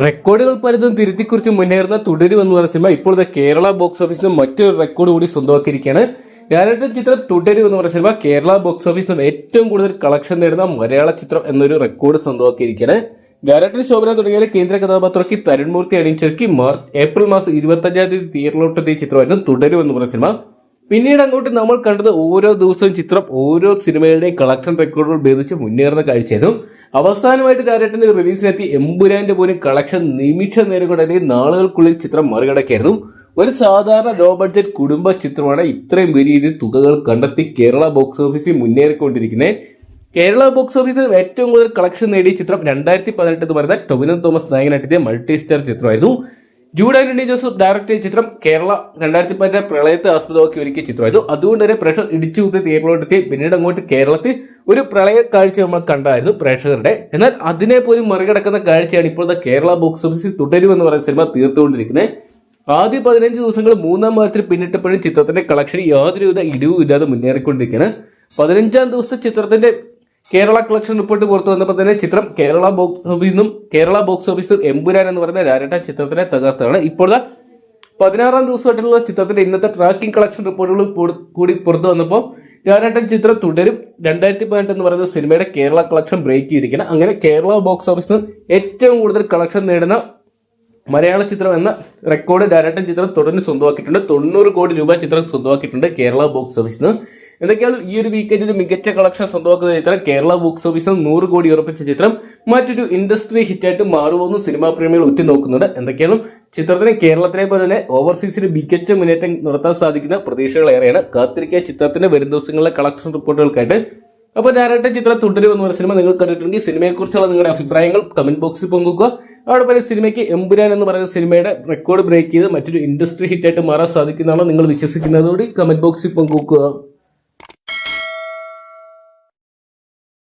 റെക്കോർഡുകൾ പലതും തിരുത്തിക്കുറിച്ച് മുന്നേറുന്ന തുടരും എന്ന് പറഞ്ഞ സിനിമ ഇപ്പോഴത്തെ കേരള ബോക്സ് ഓഫീസിൽ മറ്റൊരു റെക്കോർഡ് കൂടി സ്വന്തമാക്കിയിരിക്കുകയാണ്. ഞാനായിട്ട് ചിത്രം തുടരും എന്ന് പറഞ്ഞ സിനിമ കേരള ബോക്സ് ഓഫീസിലും ഏറ്റവും കൂടുതൽ കളക്ഷൻ നേടുന്ന മലയാള ചിത്രം എന്നൊരു റെക്കോർഡ് സ്വന്തമാക്കിയിരിക്കുകയാണ്. ഡയറക്ടർ ശോഭന തുടങ്ങിയ കേന്ദ്ര കഥാപാത്രമാക്കി തരുൺമൂർത്തി അണിയിച്ചൊരുക്കി മാർച്ച് ഏപ്രിൽ മാസം ഇരുപത്തഞ്ചാം തീയതി തിയേറ്ററിലോട്ടെത്തിയ ചിത്രമായിരുന്നു തുടരും എന്ന് പറഞ്ഞ സിനിമ. പിന്നീട് അങ്ങോട്ട് നമ്മൾ കണ്ടത് ഓരോ ദിവസവും ചിത്രം ഓരോ സിനിമയുടെയും കളക്ഷൻ റെക്കോർഡുകൾ ഭേദിച്ച് മുന്നേറുന്ന കാഴ്ചയായിരുന്നു. അവസാനമായിട്ട് ഡയറക്ടറിന്റെ റിലീസിനെത്തി എമ്പുരാന്റെ പോലും കളക്ഷൻ നിമിഷ നേരം കൊണ്ട് അല്ലെങ്കിൽ നാളുകൾക്കുള്ളിൽ ചിത്രം മറികടക്കായിരുന്നു. ഒരു സാധാരണ ലോ ബഡ്ജറ്റ് കുടുംബ ചിത്രമാണ് ഇത്രയും വലിയ രീതിയിൽ തുകകൾ കണ്ടെത്തി കേരള ബോക്സ് ഓഫീസിൽ മുന്നേറിക്കൊണ്ടിരിക്കുന്നത്. കേരള ബോക്സ് ഓഫീസിൽ ഏറ്റവും കൂടുതൽ കളക്ഷൻ നേടിയ ചിത്രം രണ്ടായിരത്തി പതിനെട്ട് എന്ന് പറയുന്ന ടൊവിനോ തോമസ് നായകനായിട്ടെത്തിയ മൾട്ടി സ്റ്റാർ ചിത്രമായിരുന്നു. ജൂഡ് ആന്റണി ജോസഫ് ഡയറക്ട് ചെയ്ത ചിത്രം കേരള രണ്ടായിരത്തി പതിനെ പ്രളയത്തെ ആസ്പദമാക്കി ഒരുക്കിയ ചിത്രമായിരുന്നു. അതുകൊണ്ട് തന്നെ പ്രേക്ഷകർ ഇടിച്ചു കുത്തി തിയേറ്ററിലോട്ടെത്തി. പിന്നീട് അങ്ങോട്ട് കേരളത്തിൽ ഒരു പ്രളയ കാഴ്ച നമ്മൾ കണ്ടായിരുന്നു പ്രേക്ഷകരുടെ. എന്നാൽ അതിനെ പോലും മറികടക്കുന്ന കാഴ്ചയാണ് ഇപ്പോഴത്തെ കേരള ബോക്സ് ഓഫീസിൽ തുടരുമെന്ന് പറയുന്ന സിനിമ തീർത്തുകൊണ്ടിരിക്കുന്നത്. ആദ്യ പതിനഞ്ച് ദിവസങ്ങൾ മൂന്നാം വാരത്തിൽ പിന്നിട്ടപ്പോഴും ചിത്രത്തിന്റെ കളക്ഷൻ യാതൊരുവിധ ഇടിവും ഇല്ലാതെ മുന്നേറിക്കൊണ്ടിരിക്കുകയാണ്. പതിനഞ്ചാം ദിവസത്തെ ചിത്രത്തിന്റെ കേരള കളക്ഷൻ റിപ്പോർട്ട് പുറത്തു വന്നപ്പോൾ തന്നെ ചിത്രം കേരള ബോക്സ് ഓഫീസിൽ നിന്നും കേരള ബോക്സ് ഓഫീസിൽ എമ്പുരാൻ എന്ന് പറയുന്ന രാരട്ട ചിത്രത്തിനെ തകർത്താണ് ഇപ്പോഴത്തെ പതിനാറാം ദിവസമായിട്ടുള്ള ചിത്രത്തിന്റെ ഇന്നത്തെ ട്രാക്കിംഗ് കളക്ഷൻ റിപ്പോർട്ടുകൾ കൂടി- കൂടി പുറത്തു വന്നപ്പോൾ രാരട്ടൻ ചിത്രം തുടരും. രണ്ടായിരത്തി പതിനെട്ട് എന്ന് പറയുന്ന സിനിമയുടെ കേരള കളക്ഷൻ ബ്രേക്ക് ചെയ്തിരിക്കണം അങ്ങനെ കേരള ബോക്സ് ഓഫീസിൽ നിന്ന് ഏറ്റവും കൂടുതൽ കളക്ഷൻ നേടുന്ന മലയാള ചിത്രം എന്ന റെക്കോർഡ് രാരട്ടൻ ചിത്രം തുടർന്ന് സ്വന്തമാക്കിയിട്ടുണ്ട്. തൊണ്ണൂറ് കോടി രൂപ ചിത്രം സ്വന്തമാക്കിയിട്ടുണ്ട് കേരള ബോക്സ് ഓഫീസിൽ നിന്ന് എന്തൊക്കെയാണ് ഈ ഒരു വീക്കെൻഡിൽ മികച്ച കളക്ഷൻ സ്വന്തമാക്കുന്ന ചിത്രം കേരള ബോക്സ് ഓഫീസിൽ നൂറ് കോടി ഉറപ്പിച്ച ചിത്രം മറ്റൊരു ഇൻഡസ്ട്രി ഹിറ്റായിട്ട് മാറുമെന്ന് സിനിമാ പ്രേമികൾ ഉറ്റുനോക്കുന്നുണ്ട് എന്തൊക്കെയാണ്? ചിത്രത്തിന് കേരളത്തിലെ പോലെ തന്നെ ഓവർസീസിൽ മികച്ച മുന്നേറ്റം നടത്താൻ സാധിക്കുന്ന പ്രതീക്ഷകളേറെയാണ് കാത്തിരിക്കുക ചിത്രത്തിന്റെ വരും ദിവസങ്ങളിലെ കളക്ഷൻ റിപ്പോർട്ടുകൾക്കായിട്ട്. അപ്പോൾ ഡയറക്ടർ ചിത്രം തുടരും എന്ന് പറയുന്ന സിനിമ നിങ്ങൾ കണ്ടിട്ടുണ്ടെങ്കിൽ സിനിമയെക്കുറിച്ചുള്ള നിങ്ങളുടെ അഭിപ്രായങ്ങൾ കമന്റ് ബോക്സിൽ പങ്കുവെക്കുക. അവിടെ പോലെ സിനിമയ്ക്ക് എമ്പുരാൻ എന്ന് പറയുന്ന സിനിമയുടെ റെക്കോർഡ് ബ്രേക്ക് ചെയ്ത് മറ്റൊരു ഇൻഡസ്ട്രി ഹിറ്റായിട്ട് മാറാൻ സാധിക്കുന്നതാണോ നിങ്ങൾ വിശ്വസിക്കുന്നതോടെ കമന്റ് ബോക്സിൽ പങ്കുവെക്കുക.